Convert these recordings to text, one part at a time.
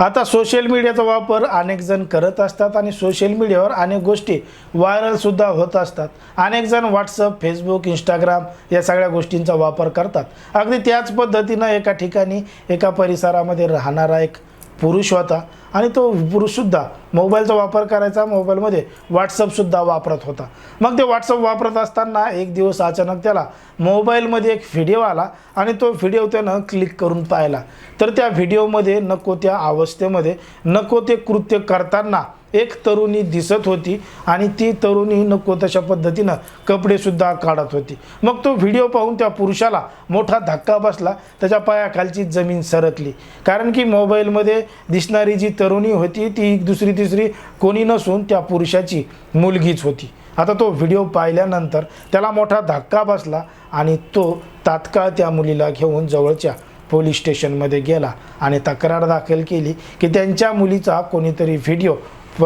आता सोशल मीडियाचा वापर अनेक जण करत असतात आणि सोशल मीडियावर अनेक गोष्टी व्हायरलसुद्धा होत असतात. अनेक जण व्हॉट्सअप फेसबुक इंस्टाग्राम या सगळ्या गोष्टींचा वापर करतात. अगदी त्याच पद्धतीनं एका ठिकाणी एका परिसरामध्ये राहणारा एक पुरुष होता. आणि तो पुरुषसुद्धा मोबाईलचा वापर करायचा मोबाईलमध्ये व्हॉट्सअपसुद्धा वापरत होता. मग ते व्हॉट्सअप वापरत असताना एक दिवस अचानक त्याला मोबाईलमध्ये एक व्हिडिओ आला आणि तो व्हिडिओ त्यानं क्लिक करून पाहिला. तर त्या व्हिडिओमध्ये नको त्या अवस्थेमध्ये नको ते कृत्य करताना एक तरुणी दिसत होती आणि ती तरुणी नको तशा पद्धतीनं कपडेसुद्धा काढत होती. मग तो व्हिडिओ पाहून त्या पुरुषाला मोठा धक्का बसला. त्याच्या पायाखालची जमीन सरकली. कारण की मोबाईलमध्ये दिसणारी जी तरुणी होती ती दुसरी तिसरी कोणी नसून त्या पुरुषाची मुलगीच होती. आता तो व्हिडिओ पाहिल्यानंतर त्याला मोठा धक्का बसला आणि तो तात्काळ त्या मुलीला घेऊन जवळच्या पोलीस स्टेशनमध्ये गेला आणि तक्रार दाखल केली की त्यांच्या मुलीचा कोणीतरी व्हिडिओ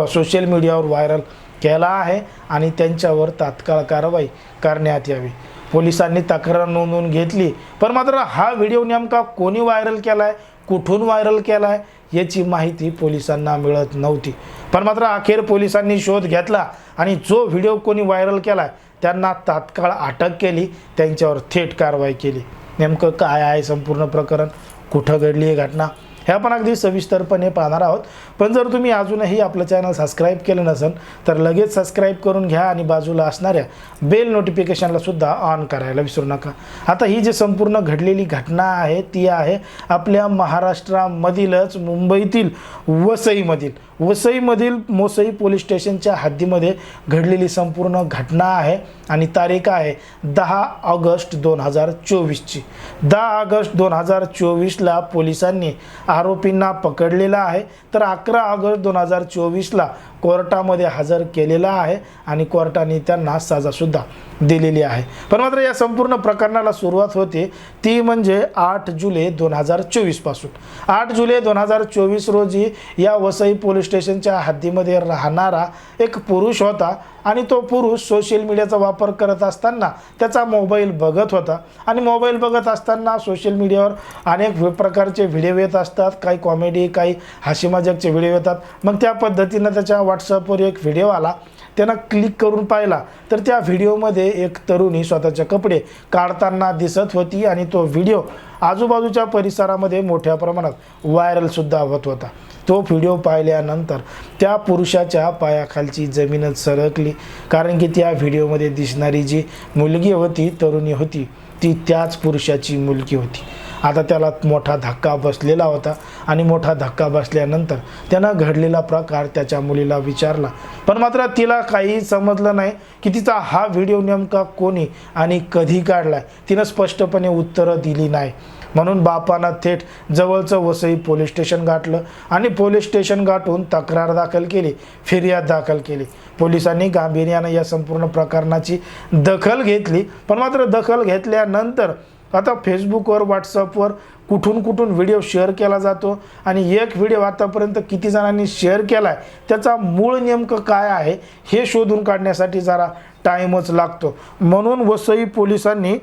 सोशल मीडियावर व्हायरल केला आहे आणि त्यांच्यावर तात्काळ कारवाई करण्यात यावी. पोलिसांनी तक्रार नोंदवून घेतली पण मात्र हा व्हिडिओ नेमका कोणी व्हायरल केला आहे कुठून व्हायरल केला आहे याची माहिती पोलिसांना मिळत नव्हती. पण मात्र अखेर पोलिसांनी शोध घेतला आणि जो व्हिडिओ कोणी व्हायरल केला आहे त्यांना तात्काळ अटक केली त्यांच्यावर थेट कारवाई केली. नेमकं काय आहे संपूर्ण प्रकरण? कुठं घडली ही घटना? हे आपण अगदी सविस्तरपणे पाहणार आहोत. पण जर तुम्ही अजूनही आपलं चॅनल सबस्क्राईब केलं नसेल तर लगेच सबस्क्राईब करून घ्या आणि बाजूला असणाऱ्या बेल नोटिफिकेशनला सुद्धा ऑन करायला विसरू नका. आता ही जी संपूर्ण घडलेली घटना आहे ती आहे आपल्या महाराष्ट्रामधीलच मुंबईतील वसईमधील. वसईमधील मोसई पोलीस स्टेशनच्या हद्दीमध्ये घडलेली संपूर्ण घटना आहे आणि तारीख आहे दहा ऑगस्ट दोन हजार चोवीसची. दहा ऑगस्ट दोन हजार चोवीसला पोलिसांनी आरोपींना पकडलेला आहे तर अकरा ऑगस्ट दोन हजार चोवीसला कोर्टामध्ये हजर केलेला आहे आणि कोर्टाने त्यांना सजासुद्धा दिलेली आहे. पण मात्र या संपूर्ण प्रकरणाला सुरुवात होते ती म्हणजे आठ जुलै दोन हजार चोवीसपासून. आठ जुलै दोन हजार चोवीस रोजी या वसई पोलीस स्टेशनच्या हद्दीमध्ये राहणारा एक पुरुष होता आणि तो पुरुष सोशल मीडियाचा वापर करत असताना त्याचा मोबाईल बघत होता. आणि मोबाईल बघत असताना सोशल मीडियावर अनेक प्रकारचे व्हिडिओ येत असतात. काही कॉमेडी काही हसी मजाकचे व्हिडिओ येतात. मग त्या पद्धतीनं त्याच्या व्हॉट्सअपवर एक व्हिडिओ आला. त्यांना क्लिक करून पाहिला. तर त्या व्हिडिओमध्ये एक तरुणी स्वतःचे कपडे काढताना दिसत होती आणि तो व्हिडिओ आजूबाजूच्या परिसरामध्ये मोठ्या प्रमाणात व्हायरलसुद्धा होत होता. तो व्हिडिओ पाहिल्यानंतर त्या पुरुषाच्या पायाखालची जमीनच सरकली. कारण की त्या व्हिडिओमध्ये दिसणारी जी मुलगी होती तरुणी होती ती त्याच पुरुषाची मुलगी होती. आता त्याला मोठा धक्का बसलेला होता आणि मोठा धक्का बसल्यानंतर त्यानं घडलेला प्रकार त्याच्या मुलीला विचारला. पण मात्र तिला काही समजलं नाही की तिचा हा व्हिडिओ नेमका कोणी आणि कधी काढला तिनं स्पष्टपणे उत्तरं दिली नाही. म्हणून बापानं थेट जवळचं वसई पोलीस स्टेशन गाठलं आणि पोलीस स्टेशन गाठून तक्रार दाखल केली फिर्याद दाखल केली. पोलिसांनी गांभीर्यानं या संपूर्ण प्रकरणाची दखल घेतली. पण मात्र दखल घेतल्यानंतर आता फेसबुकवर व्हॉट्सअपवर कुठून कुठून व्हिडिओ शेअर केला जातो आणि एक व्हिडिओ आतापर्यंत किती जणांनी शेअर केला आहे त्याचा मूळ नेमकं काय आहे हे शोधून काढण्यासाठी जरा टाईमच लागतो. म्हणून वसई पोलिसांनी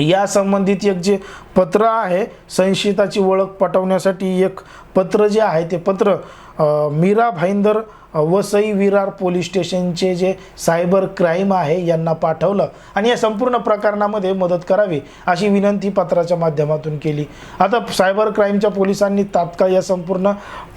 या संबंधित एक जे पत्र आहे संशयिताची ओळख पटवण्यासाठी एक पत्र जे आहे ते पत्र मीरा भाईंदर वसई विरार पोलीस स्टेशनचे जे सायबर क्राईम आहे यांना पाठवलं आणि या संपूर्ण प्रकरणामध्ये मदत करावी अशी विनंती पत्राच्या माध्यमातून केली. आता सायबर क्राईमच्या पोलिसांनी तात्काळ या संपूर्ण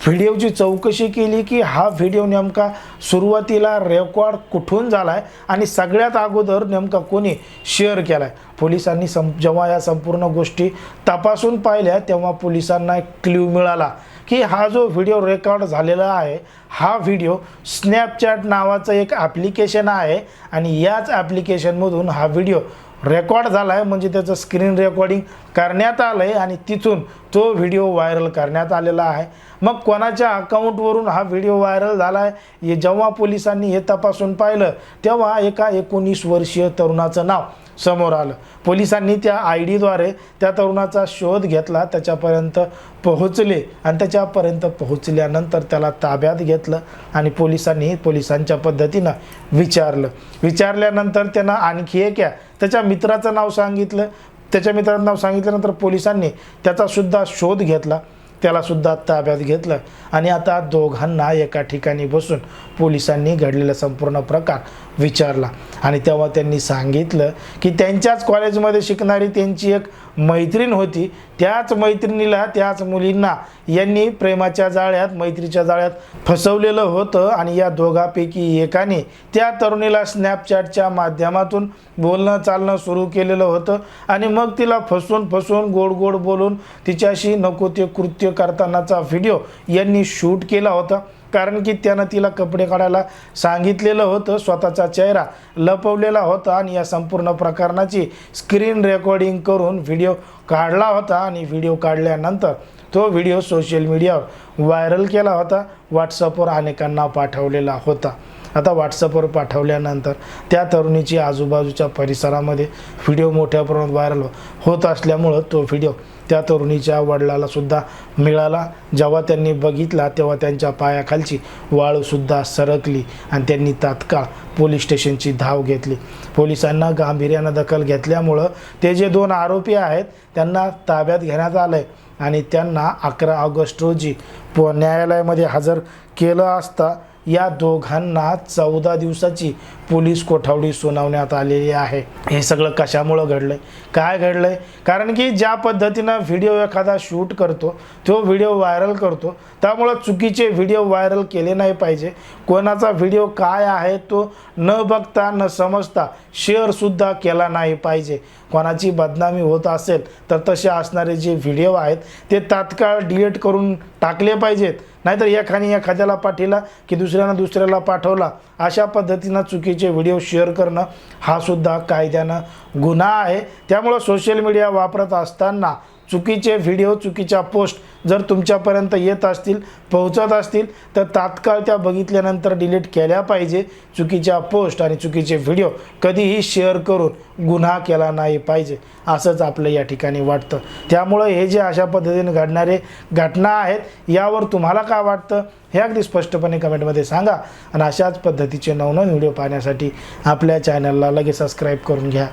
व्हिडिओची चौकशी केली की हा व्हिडिओ नेमका सुरुवातीला रेकॉर्ड कुठून झाला आहे आणि सगळ्यात अगोदर नेमका कोणी शेअर केला आहे पोलिसांनी सं जेव्हा या संपूर्ण गोष्टी तपासून पाहिल्या तेव्हा पोलिसांना एक क्ल्यू मिळाला. की हा जो व्हिडिओ रेकॉर्ड झालेला आहे हा व्हिडिओ स्नॅपचॅट नावाचं एक ॲप्लिकेशन आहे आणि याच ॲप्लिकेशनमधून हा व्हिडिओ रेकॉर्ड झाला आहे म्हणजे त्याचं स्क्रीन रेकॉर्डिंग करण्यात आलं आहे आणि तिथून तो व्हिडिओ व्हायरल करण्यात आलेला आहे. मग कोणाच्या अकाउंटवरून हा व्हिडिओ व्हायरल झाला आहे हे जेव्हा पोलिसांनी हे तपासून पाहिलं तेव्हा एका एकोणीस वर्षीय तरुणाचं नाव समोर आलं. पोलिसांनी त्या आय डीद्वारे त्या तरुणाचा शोध घेतला त्याच्यापर्यंत पोहोचले आणि त्याच्यापर्यंत पोहोचल्यानंतर त्याला ताब्यात घेतलं आणि पोलिसांनी पोलिसांच्या पद्धतीनं विचारलं. विचारल्यानंतर त्यानं आणखी एक या त्याच्या मित्राचं नाव सांगितलं. त्याच्या मित्रांना सांगितल्यानंतर पोलिसांनी त्याचासुद्धा शोध घेतला. त्यालासुद्धा ताब्यात घेतलं आणि आता दोघांना एका ठिकाणी बसून पोलिसांनी घडलेला संपूर्ण प्रकार विचारला. आणि तेव्हा त्यांनी सांगितलं की त्यांच्याच कॉलेजमध्ये शिकणारी त्यांची एक मैत्रीण होती. त्याच मैत्रिणीला त्याच मुलींना यांनी प्रेमाच्या जाळ्यात मैत्रीच्या जाळ्यात फसवलेलं होतं आणि या दोघापैकी एकाने त्या तरुणीला स्नॅपचॅटच्या माध्यमातून बोलणं चालणं सुरू केलेलं होतं आणि मग तिला फसवून फसवून गोड गोड बोलून तिच्याशी नको ते कृत्य करतानाचा व्हिडिओ यांनी शूट केला होता. कारण की त्यानं तिला कपडे काढायला सांगितलेलं होतं स्वतःचा चेहरा लपवलेला होता आणि या संपूर्ण प्रकरणाची स्क्रीन रेकॉर्डिंग करून व्हिडिओ काढला होता आणि व्हिडिओ काढल्यानंतर तो व्हिडिओ सोशल मीडियावर व्हायरल केला होता. व्हॉट्सअपवर अनेकांना पाठवलेला होता. आता व्हॉट्सअपवर पाठवल्यानंतर त्या तरुणीची आजूबाजूच्या परिसरामध्ये व्हिडिओ मोठ्या प्रमाणात व्हायरल होत असल्यामुळं तो व्हिडिओ त्या तरुणीच्या वडिलालासुद्धा मिळाला. जेव्हा त्यांनी बघितला तेव्हा त्यांच्या पायाखालची वाळूसुद्धा सरकली आणि त्यांनी तात्काळ पोलीस स्टेशनची धाव घेतली. पोलिसांना गांभीर्यानं दखल घेतल्यामुळं ते जे दोन आरोपी आहेत त्यांना ताब्यात घेण्यात आलं आहे आणि त्यांना अकरा ऑगस्ट रोजी प न्यायालयामध्ये हजर केलं असता या दोघांना चौदा दिवसाची पोलीस कोठावडी सुनावण्यात आलेली आहे. हे सगळं कशामुळं घडलंय? काय घडलंय? कारण की ज्या पद्धतीनं व्हिडिओ एखादा शूट करतो तो व्हिडिओ व्हायरल करतो त्यामुळं चुकीचे व्हिडिओ व्हायरल केले नाही पाहिजे. कोणाचा व्हिडिओ काय आहे तो न बघता न समजता शेअरसुद्धा केला नाही पाहिजे. कोणाची बदनामी होत असेल तर तसे असणारे जे व्हिडिओ आहेत ते तात्काळ डिलीट करून टाकले पाहिजेत. नाहीतर एखादी एखाद्याला पाठीला की दुसऱ्यानं दुसऱ्याला पाठवला अशा पद्धतीनं चुकीचे व्हिडिओ शेअर करणं हा सुद्धा कायद्यानं गुन्हा आहे. त्यामुळं सोशल मीडिया वापरत असताना चुकीचे व्हिडिओ चुकीच्या पोस्ट जर तुमच्यापर्यंत येत असतील पोहोचत असतील तर तात्काळ त्या बघितल्यानंतर डिलीट केल्या पाहिजे. चुकीच्या पोस्ट आणि चुकीचे व्हिडिओ कधीही शेअर करून गुन्हा केला नाही पाहिजे असंच आपलं या ठिकाणी वाटतं. त्यामुळं हे जे अशा पद्धतीने घडणारे घटना आहेत यावर तुम्हाला काय वाटतं? हे अगदी स्पष्टपणे कमेंटमध्ये सांगा. आणि अशाच पद्धतीचे नवनवीन व्हिडिओ पाहण्यासाठी आपल्या चॅनलला लगेच सबस्क्राईब करून घ्या.